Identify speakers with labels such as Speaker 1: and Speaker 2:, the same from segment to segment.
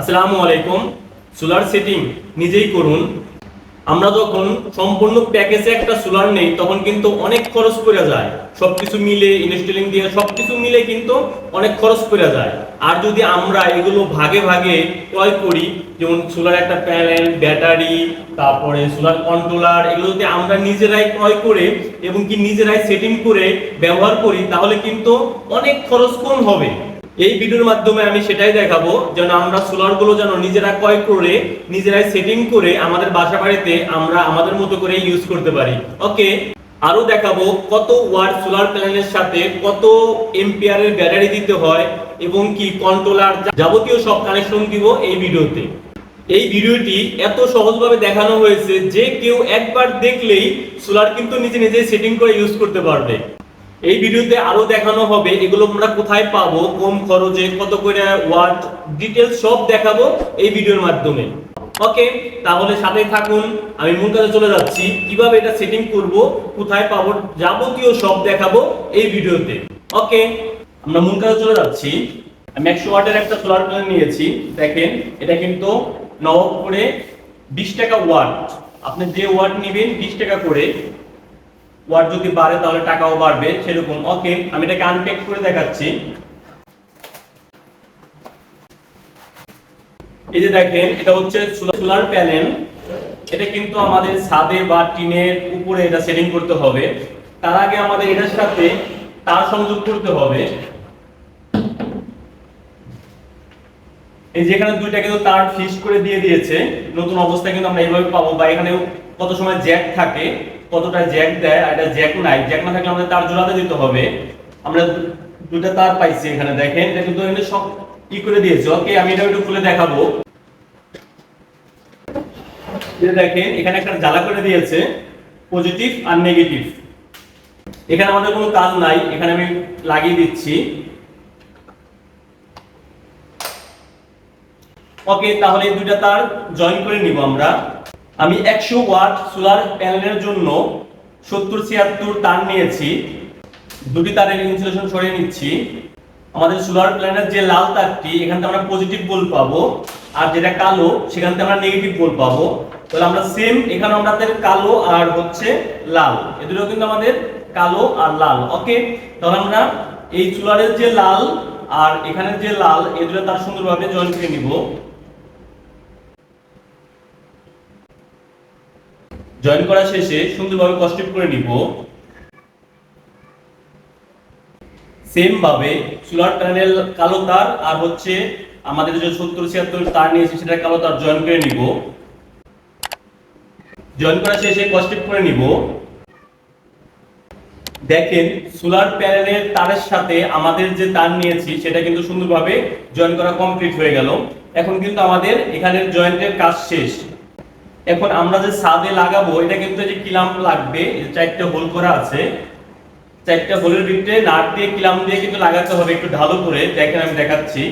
Speaker 1: আসসালামু আলাইকুম। Solar setting নিজেই করুন। আমরা যখন সম্পূর্ণ প্যাকেজে একটা সোলার নেই, তখন কিন্তু অনেক খরচ পড়ে যায়। সবকিছু মিলে ইনস্টলিং দিয়ে সবকিছু মিলে কিন্তু অনেক খরচ পড়ে যায়। আর যদি আমরা এগুলো ভাগে ভাগে ক্রয় করি, যেমন সোলার একটা প্যানেল ব্যাটারি তারপরে সোলার কন্ট্রোলার এগুলো যদি আমরা নিজেরাই ক্রয় করে এবং কি নিজেরাই সেটিং করে ব্যবহার করি, তাহলে কিন্তু অনেক খরচ কম হবে। এই ভিডিওর মাধ্যমে আমি সেটাই দেখাবো যেন আমরা সোলারগুলো যেন নিজেরা ক্রয় করে, নিজেরাই সেটিং করে আমাদের বাসা বাড়িতে আমরা আমাদের মতো করে ইউজ করতে পারি। ওকে আরও দেখাবো কত ওয়াট সোলার প্যানেলের সাথে কত এম্পিয়ারের ব্যাটারি দিতে হয় এবং কি কন্ট্রোলার যাবতীয় সব কানেকশন দিব এই ভিডিওতে। এই ভিডিওটি এত সহজভাবে দেখানো হয়েছে যে কেউ একবার দেখলেই সোলার কিন্তু নিজে নিজে সেটিং করে ইউজ করতে পারবে। এই ভিডিওতে আরও দেখানো হবে এগুলো আমরা কোথায় পাবো, কম খরচে, কত করে ওয়াট ডিটেলস সব দেখাবো এই ভিডিওর মাধ্যমে। ওকে তাহলে সাথে থাকুন, আমি মূল কাজে চলে যাচ্ছি। কীভাবে এটা সেটিং করব, কোথায় পাবো যাবতীয় সব দেখাবো এই ভিডিওতে। ওকে আমরা মূল কাজে চলে যাচ্ছি। আমি একশো ওয়াটের একটা সোলার প্যানেল নিয়েছি। দেখেন, এটা কিন্তু নবপুরে বিশ টাকা ওয়াট আপনি যে ওয়াট নেবেন, বিশ টাকা করে। ওয়াট যদি বাড়ে তাহলে টাকাও বাড়বে, সেরকম। ওকে আমি এটাকে আনপ্যাক করে দেখাচ্ছি। এই যে দেখেন, এটা হচ্ছে সোলার প্যানেল। এটা কিন্তু আমাদের ছাদে বা টিনের উপরে এটা সেটিং করতে হবে। তার আগে আমাদের এটার সাথে তার সংযোগ করতে হবে। এই যে এখানে দুইটা কিন্তু তার ফিক্স করে দিয়ে দিয়েছে। নতুন অবস্থায় কিন্তু আমরা এইভাবে পাবো বা এখানে কত সময় জ্যাক থাকে। কতটা জ্যাক দেয় আর এটা জ্যাক নাই। জ্যাক না থাকলে আমাদের তার জোড়াতে দিতে হবে। আমরা দু- দুইটা তার পাইছি এখানে, দেখেন। এটা কিন্তু এখানে সব ই করে দিয়েছে। ওকে, আমি এটা একটু খুলে দেখাবো। দেখেন, এখানে একটা জ্বালা করে দিয়েছে পজিটিভ আর নেগেটিভ এখানে আমাদের কোনো কাজ নাই। এখানে আমি লাগিয়ে দিচ্ছি। ওকে, তাহলে দুইটা তার জয়েন করে নিব আমরা। আমি একশো ওয়াট সোলার প্যানেলের জন্য সত্তর, ছিয়াত্তর তার নিয়েছি। দুটি তারের ইনসুলেশন সরিয়ে নিচ্ছি। আমাদের সোলার প্যানেলের যে লাল তারটি এখান থেকে আমরা পজিটিভ বল পাবো। আর যেটা কালো সেখান থেকে আমরা নেগেটিভ বল পাবো। তাহলে আমরা সেম এখানে আমাদের কালো আর হচ্ছে লাল। এ দুটো কিন্তু আমাদের কালো আর লাল। ওকে তাহলে আমরা এই সোলারের যে লাল আর এখানের যে লাল, এ দুটো তার সুন্দরভাবে জয়েন করে নিব। জয়েন করা শেষে সুন্দরভাবে কস্টিপ করে নিব। সেম ভাবে সোলার প্যানেল কালো তার আর হচ্ছে আমাদের যে সত্তর ছিয়াত্তর তার নিয়েছি সেটা কালো তার জয়েন করে নিব। জয়েন করা শেষে কস্টিপ করে নিব। দেখেন সোলার প্যানেলের তারের সাথে আমাদের যে তার নিয়েছি সেটা কিন্তু সুন্দরভাবে জয়েন করা কমপ্লিট হয়ে গেল। এখন কিন্তু আমাদের এখানের জয়েন্টের কাজ শেষ। এখন আমরা যে ছাদে লাগাবো, এটা কিন্তু যে কিলাম লাগবে চারটে হোল করা আছে, চারটে হোলের ভিতরে নাট দিয়ে কিলাম দিয়ে কিন্তু লাগাতে হবে একটু ঢালো করে। দেখেন আমি দেখাচ্ছি।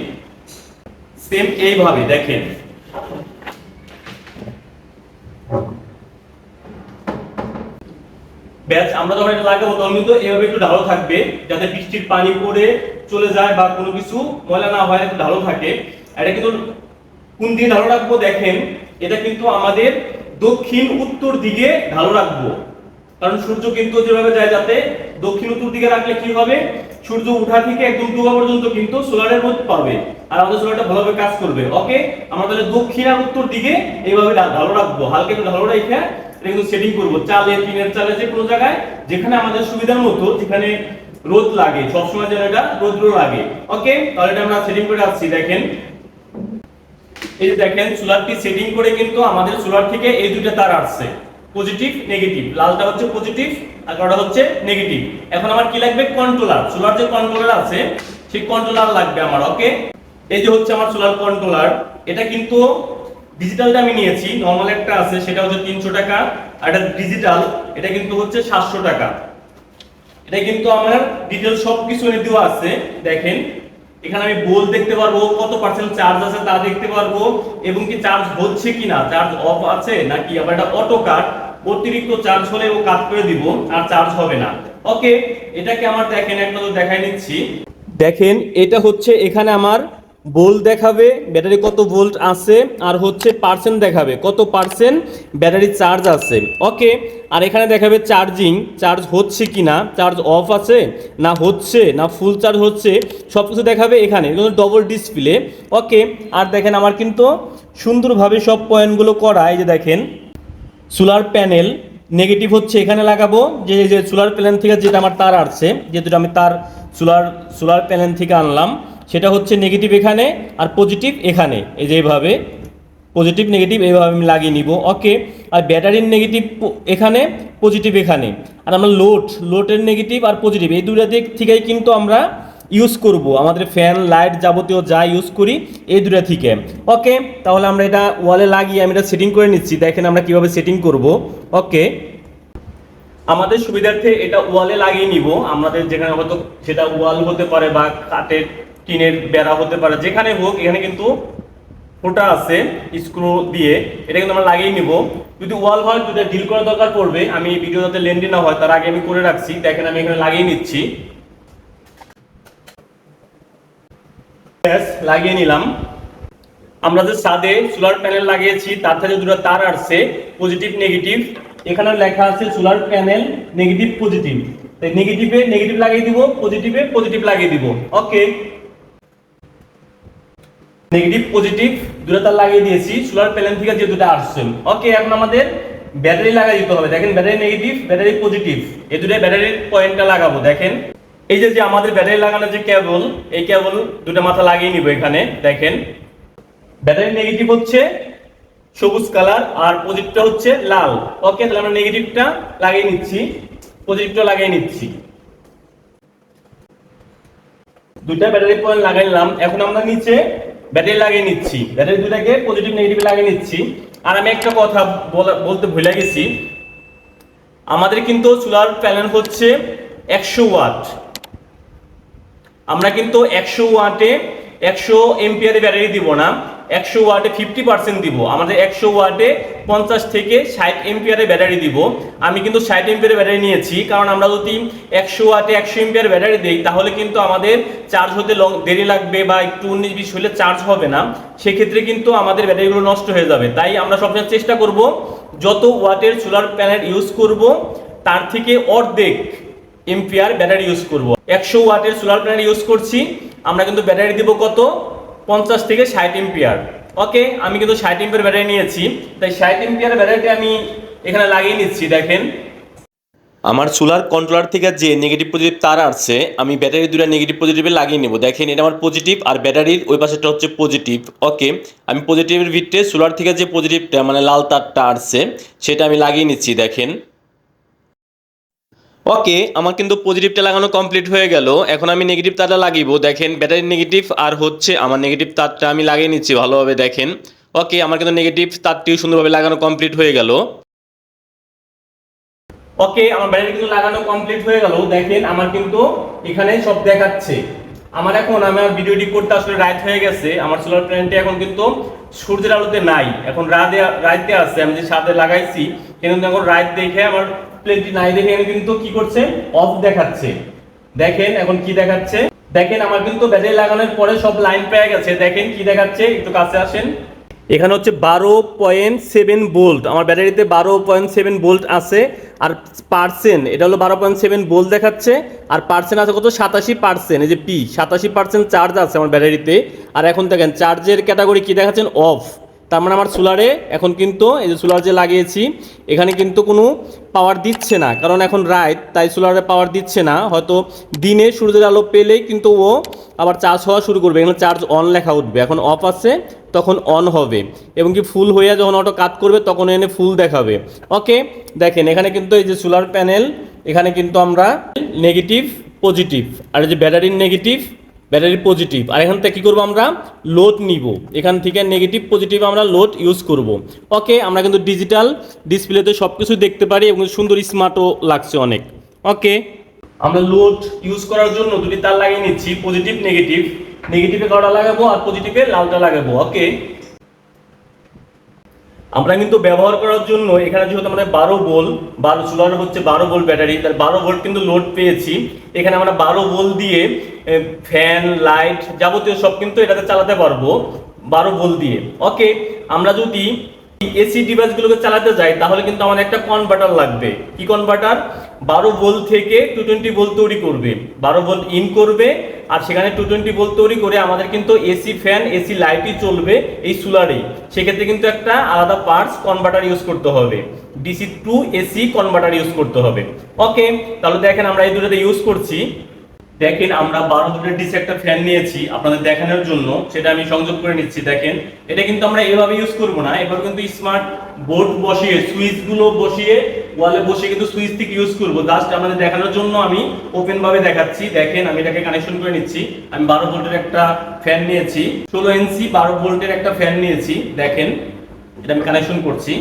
Speaker 1: সেম এইভাবে, দেখেন। ব্যাস, আমরা যখন এটা লাগাবো, তখন কিন্তু এভাবে একটু ঢালো থাকবে, যাতে বৃষ্টির পানি পড়ে, চলে যায় বা কোনো কিছু ময়লা না হয়, একটু ঢালো থাকে। এটা কিন্তু কোন দিয়ে ঢালো রাখব, দেখেন। এটা কিন্তু আমাদের দক্ষিণ উত্তর দিকে ঢালো রাখব। কারণ সূর্য কিন্তু যেভাবে যায় যাতে দক্ষিণ উত্তর দিকে রাখলে কি হবে? সূর্য উঠা থেকে একদম ডুবা পর্যন্ত কিন্তু সোলারের মধ্যে পাবে। আর আমাদের সোলারটা ভালোভাবে কাজ করবে। ওকে? আমরা তাহলে দক্ষিণ আর উত্তর দিকে এইভাবে ঢালো রাখব। হালকা একটু ঢালো রেখে এটা কিন্তু সেটিং করব। চালে পিনের চালে যে কোনো জায়গায়, যেখানে আমাদের সুবিধার মতো, যেখানে রোদ লাগে, সবসময় যেন এটা রোদ্র লাগে। ওকে? তাহলে এটা আমরা সেটিং করে আসছি। দেখেন এই যে দেখেন সোলারটি সেটিং করে কিন্তু আমাদের সোলার থেকে এই দুটো তার আসছে। পজিটিভ নেগেটিভ লালটা হচ্ছে পজিটিভ আর কালোটা হচ্ছে নেগেটিভ এখন আমার কি লাগবে? কন্ট্রোলার সোলার যে কন্ট্রোলার আছে, সেই কন্ট্রোলার লাগবে আমার ওকে এই যে হচ্ছে আমার সোলার কন্ট্রোলার এটা কিন্তু ডিজিটালটা আমি নিয়েছি নর্মাল একটা আছে, সেটা হচ্ছে তিনশো টাকা। আর এটা ডিজিটাল এটা কিন্তু হচ্ছে সাতশো টাকা। এটা কিন্তু আমার ডিটেল সব কিছু এনে দেওয়া আছে, দেখেন। এখানে আমি বোল দেখতে পারব, কত পার্সেন্ট চার্জ আছে তা দেখতে পারব, এবং কি চার্জ হচ্ছে কিনা চার্জ অফ আছে, নাকি আবার এটা অটো কাট অতিরিক্ত চার্জ হলে ও কাট করে দিব, আর চার্জ হবে না। ওকে এটাকে আমার দেখেন, একটা তো দেখাই নিচ্ছি। দেখেন, এটা হচ্ছে এখানে আমার ভোল্ট দেখাবে, ব্যাটারি কত ভোল্ট আছে, আর হচ্ছে পার্সেন্ট দেখাবে, কত পার্সেন্ট ব্যাটারি চার্জ আছে। ওকে আর এখানে দেখাবে চার্জিং চার্জ হচ্ছে কি না চার্জ অফ আছে, না হচ্ছে, না ফুল চার্জ হচ্ছে সব কিছু দেখাবে এখানে ডবল ডিসপ্লে ওকে আর দেখেন আমার কিন্তু সুন্দরভাবে সব পয়েন্টগুলো করা, এই যে দেখেন সোলার প্যানেল নেগেটিভ হচ্ছে এখানে লাগাবো, যে যে সোলার প্যানেল থেকে যেটা আমার তার আসছে, যেহেতু আমি তার সোলার সোলার প্যানেল থেকে আনলাম। সেটা হচ্ছে নেগেটিভ এখানে আর পজিটিভ এখানে। এই যে এইভাবে পজিটিভ নেগেটিভ এইভাবে আমি লাগিয়ে নিব। ওকে আর ব্যাটারির নেগেটিভ এখানে পজিটিভ এখানে। আর আমরা লোড লোডের নেগেটিভ আর পজিটিভ এই দুটা দিক থেকেই কিন্তু আমরা ইউজ করব। আমাদের ফ্যান লাইট যাবতীয় যা ইউজ করি, এই দুটা থেকে। ওকে তাহলে আমরা এটা ওয়ালে লাগিয়ে আমি এটা সেটিং করে নিচ্ছি। দেখেন আমরা কীভাবে সেটিং করব। ওকে আমাদের সুবিধার্থে এটা ওয়ালে লাগিয়ে নিব। আমাদের যেখানে হয়তো সেটা ওয়াল হতে পারে বা কাঠের টিনের বেড়া হতে পারে, যেখানে হোক, এখানে কিন্তু ফোটা আছে, স্ক্রু দিয়ে। এটা কিন্তু আমরা লাগিয়ে নিব। যদি ওয়াল হয়, যদি ডিল করার দরকার পড়বে, আমি ভিডিও যাতে লেন্দি না হয়, তার আগে আমি করে রাখছি। দেখেন, আমি এখানে লাগিয়ে নিচ্ছি। লাগিয়ে নিলাম। আমরা যে ছাদে সোলার প্যানেল লাগিয়েছি, তার থেকে দুটো তার আসছে পজিটিভ নেগেটিভ এখানে লেখা আছে সোলার প্যানেল নেগেটিভ পজিটিভ তাই নেগেটিভে নেগেটিভ লাগিয়ে দিব পজিটিভে পজিটিভ লাগিয়ে দিব। ওকে নেগেটিভ পজিটিভ দুটো তার লাগিয়ে দিয়েছি। সোলার প্যানেল থেকে যে দুটো আসছে। ওকে এখন আমাদের ব্যাটারি লাগাই দিতে হবে। দেখেন ব্যাটারি নেগেটিভ ব্যাটারি পজিটিভ এই দুটো ব্যাটারির পয়েন্টটা লাগাবো। দেখেন, এই যে যে আমাদের ব্যাটারি লাগানোর যে কেবল এই কেবল দুটো মাথা লাগিয়ে নিব এখানে। দেখেন ব্যাটারি নেগেটিভ হচ্ছে সবুজ কালার আর পজিটিভটা হচ্ছে লাল। ওকে তাহলে আমরা নেগেটিভটা লাগিয়ে নিচ্ছি। পজিটিভটা লাগিয়ে নিচ্ছি। দুইটা ব্যাটারি পয়েন্ট লাগাই নিলাম এখন আমরা নিচে ব্যাটারি লাগিয়ে নিচ্ছি। ব্যাটারি দুটাকে পজিটিভ নেগেটিভ লাগিয়ে নিচ্ছি। আর আমি একটা কথা বলা- বলতে ভুলে গেছি। আমাদের কিন্তু সোলার প্যানেল হচ্ছে একশো ওয়াট। আমরা কিন্তু একশো ওয়াটে একশো এমপিয়ারে ব্যাটারি দিব না। একশো ওয়াটে ফিফটি পার্সেন্ট দিব। আমাদের একশো ওয়াটে পঞ্চাশ থেকে ষাট এমপিয়ারে ব্যাটারি দিব। আমি কিন্তু ষাট এমপিয়ারে ব্যাটারি নিয়েছি, কারণ আমরা যদি একশো ওয়াটে একশো এমপিয়ার ব্যাটারি দিই, তাহলে কিন্তু আমাদের চার্জ হতে দেরি লাগবে বা একটু উনিশ বিশ হলে চার্জ হবে না। সেক্ষেত্রে কিন্তু আমাদের ব্যাটারিগুলো নষ্ট হয়ে যাবে। তাই আমরা সবসময় চেষ্টা করব, যত ওয়াটের সোলার প্যানেল ইউজ করব, তার থেকে অর্ধেক এম্পিয়ার ব্যাটারি ইউজ করব। একশো ওয়াটের সোলার প্যানেল ইউজ করছি, আমরা কিন্তু ব্যাটারি দিব কত? পঞ্চাশ থেকে ষাট এম্পিয়ার ওকে আমি কিন্তু ষাট এম্পিয়ার ব্যাটারি নিয়েছি। তাই ষাট এম্পিয়ার ব্যাটারিটা আমি এখানে লাগিয়ে নিচ্ছি, দেখেন। আমার সোলার কন্ট্রোলার থেকে যে নেগেটিভ পজিটিভ তার আসছে, আমি ব্যাটারি দুটা নেগেটিভ পজিটিভে লাগিয়ে নেব। দেখেন, এটা আমার পজিটিভ আর ব্যাটারির ওই পাশেটা হচ্ছে পজিটিভ ওকে আমি পজিটিভের ভিতরে সোলার থেকে যে পজিটিভটা মানে লাল তারটা আসছে, সেটা আমি লাগিয়ে নিচ্ছি, দেখেন। ওকে আমার কিন্তু পজিটিভটা লাগানো কমপ্লিট হয়ে গেল। এখন আমি নেগেটিভ তারটা লাগিয়ে দেখেন ব্যাটারি নেগেটিভ আর হচ্ছে আমার নেগেটিভ তারটা আমি লাগিয়ে নিচ্ছি ভালোভাবে, দেখেন। ওকে আমার কিন্তু নেগেটিভ তারটিও সুন্দরভাবে লাগানো কমপ্লিট হয়ে গেল। ওকে আমার ব্যাটারি কিন্তু লাগানো কমপ্লিট হয়ে গেল। দেখেন, আমার কিন্তু এখানে সব দেখাচ্ছে। আমার এখন আমার ভিডিও এডিট করতে আসলে রাত হয়ে গেছে। আমার সোলার প্ল্যান্টে এখন কিন্তু সূর্যের আলোতে নাই। এখন রাতে রাতে আছে। আমি যে সাথে লাগাইছি কিন্তু এখন রাত দেখে আমার প্লেনটি নাই দেখে এখানে কিন্তু কি করছে? অফ দেখাচ্ছে। দেখেন এখন কি দেখাচ্ছে? দেখেন আমার কিন্তু ব্যাটারি লাগানোর পরে সব লাইন পেয়ে গেছে। দেখেন কি দেখাচ্ছে? একটু কাছে আসেন। এখানে হচ্ছে বারো পয়েন্ট সেভেন বোল্ট আমার ব্যাটারিতে বারো পয়েন্ট সেভেন বোল্ট আছে। আর পার্সেন্ট এটা হলো বারো পয়েন্ট সেভেন বোল্ট দেখাচ্ছে। আর পার্সেন্ট আছে কত? সাতাশি পার্সেন্ট এই যে পি সাতাশি পার্সেন্ট চার্জ আছে আমার ব্যাটারিতে আর এখন দেখেন চার্জের ক্যাটাগরি কি দেখাচ্ছেন? অফ তার মানে আমার সোলারে এখন কিন্তু এই যে সোলার যে লাগিয়েছি, এখানে কিন্তু কোনো পাওয়ার দিচ্ছে না। কারণ এখন রাত, তাই সোলারে পাওয়ার দিচ্ছে না। হয়তো দিনে সূর্যের আলো পেলেই কিন্তু ও আবার চার্জ হওয়া শুরু করবে। এখানে চার্জ অন লেখা উঠবে। এখন অফ আছে, তখন অন হবে। এবং কি ফুল হয়ে যখন অটো কাট করবে, তখন এনে ফুল দেখাবে। ওকে দেখেন, এখানে কিন্তু এই যে সোলার প্যানেল এখানে কিন্তু আমরা নেগেটিভ পজিটিভ আর এই যে ব্যাটারির নেগেটিভ ব্যাটারি পজিটিভ। আর এখান থেকে কী করব আমরা? লোড নিব। এখান থেকে নেগেটিভ, পজিটিভ আমরা লোড ইউজ করব। ওকে, আমরা কিন্তু ডিজিটাল ডিসপ্লেতে সব কিছু দেখতে পারি এবং সুন্দর স্মার্টও লাগছে অনেক। ওকে, আমরা লোড ইউজ করার জন্য দুটি তার লাগিয়ে নিচ্ছি, পজিটিভ, নেগেটিভ। নেগেটিভে কটা লাগাবো আর পজিটিভে লালটা লাগাবো। ওকে আমরা কিন্তু ব্যবহার করার জন্য এখানে যেহেতু আমাদের বারো বোল, বারো সোলার হচ্ছে বারো ভোল্ট ব্যাটারি তার বারো ভোল্ট কিন্তু লোড পেয়েছি। এখানে আমরা বারো ভোল্ট দিয়ে ফ্যান, লাইট যাবতীয় সব কিন্তু এটাতে চালাতে পারব, বারো ভোল্ট দিয়ে। ওকে, আমরা যদি এসি ডিভাইসগুলোকে চালাতে যাই, তাহলে কিন্তু আমাদের একটা কনভার্টার লাগবে। কি কনভার্টার বারো ভোল্ট থেকে টু টোয়েন্টি বোল তৈরি করবে। বারো বোল ইন করবে আর সেখানে টু টোয়েন্টি ভোল্ট তৈরি করে আমাদের কিন্তু এসি ফ্যান এসি লাইটই চলবে এই সোলারেই সেক্ষেত্রে কিন্তু একটা আলাদা পার্টস কনভার্টার ইউজ করতে হবে। DC to AC converter use করতে হবে। ওকে তাহলে দেখেন আমরা এই দুটোতে ইউজ করছি। দেখেন আমরা বারো দুটো ডিসি একটা ফ্যান নিয়েছি আপনাদের দেখানোর জন্য। সেটা আমি সংযোগ করে নিচ্ছি, দেখেন। এটা কিন্তু আমরা এভাবে ইউজ করব না এবার কিন্তু স্মার্ট বোর্ড বসিয়ে সুইচগুলো বসিয়ে ওয়ালে বসে কিন্তু সুইচ থেকে ইউজ করব। জাস্ট আমাদের দেখানোর জন্য আমি ওপেন ভাবে দেখাচ্ছি। দেখেন, আমি এটাকে কানেকশন করে নিচ্ছি। আমি বারো ভোল্টের একটা ফ্যান নিয়েছি। ষোলো ইঞ্চি বারো ভোল্টের একটা ফ্যান নিয়েছি। দেখেন, এটা আমি কানেকশন করছি।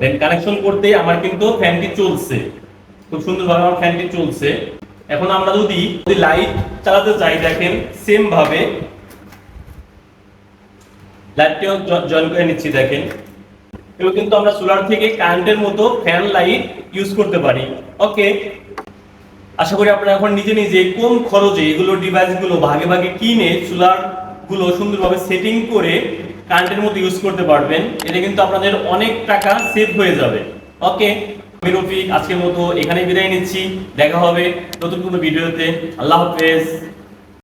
Speaker 1: দেন কানেকশন করতে আমার কিন্তু ফ্যানটি চলছে। খুব সুন্দরভাবে আমার ফ্যানটি চলছে। এখন আমরা যদি লাইট চালাতে চাই, দেখেন সেম ভাবে লাইটটিও জয়েন করে নিচ্ছি, দেখেন। এগুলো কিন্তু আমরা সোলার থেকে কারেন্টের মতো ফ্যান লাইট ইউজ করতে পারি। ওকে আশা করি আপনারা এখন নিজে নিজে কম খরচে এগুলো ডিভাইসগুলো ভাগে ভাগে কিনে সোলারগুলো সুন্দরভাবে সেটিং করে কারেন্টের মতো ইউজ করতে পারবেন। এতে কিন্তু আপনাদের অনেক টাকা সেভ হয়ে যাবে। ওকে আমি রফিক, আজকের মতো এখানে বিদায় নিচ্ছি। দেখা হবে নতুন কোনো ভিডিওতে আল্লাহ হাফেজ।